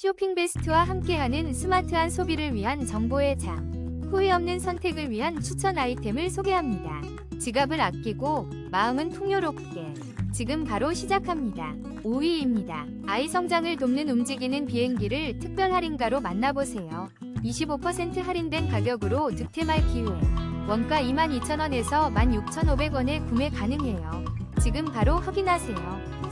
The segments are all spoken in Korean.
쇼핑 베스트와 함께하는 스마트한 소비를 위한 정보의 장. 후회 없는 선택을 위한 추천 아이템을 소개합니다. 지갑을 아끼고 마음은 풍요롭게. 지금 바로 시작합니다. 5위입니다. 아이 성장을 돕는 움직이는 비행기를 특별 할인가로 만나보세요. 25% 할인된 가격으로 득템할 기회. 원가 22,000원에서 16,500원에 구매 가능해요. 지금 바로 확인하세요.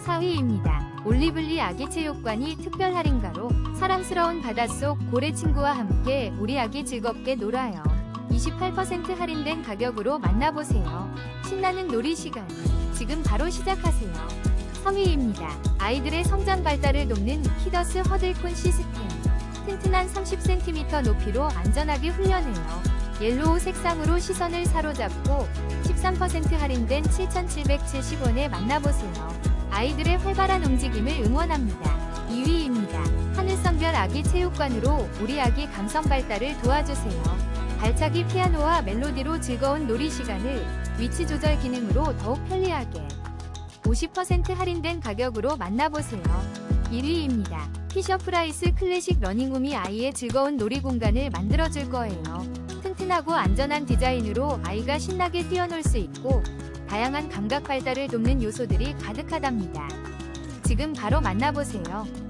4위입니다. 올리블리 아기 체육관이 특별 할인가로 사랑스러운 바닷속 고래 친구와 함께 우리 아기 즐겁게 놀아요. 28% 할인된 가격으로 만나보세요. 신나는 놀이 시간. 지금 바로 시작하세요. 3위입니다. 아이들의 성장 발달을 돕는 키더스 허들콘 시스템. 튼튼한 30cm 높이로 안전하게 훈련해요. 옐로우 색상으로 시선을 사로잡고 13% 할인된 7,770원에 만나보세요. 아이들의 활발한 움직임을 응원합니다. 2위입니다. 하늘성별 아기 체육관으로 우리 아기 감성 발달을 도와주세요. 발차기 피아노와 멜로디로 즐거운 놀이 시간을 위치 조절 기능으로 더욱 편리하게 50% 할인된 가격으로 만나보세요. 1위입니다. 피셔프라이스 클래식 러닝홈이 아이의 즐거운 놀이 공간을 만들어줄 거예요. 튼튼하고 안전한 디자인으로 아이가 신나게 뛰어놀 수 있고 다양한 감각 발달을 돕는 요소들이 가득하답니다. 지금 바로 만나보세요.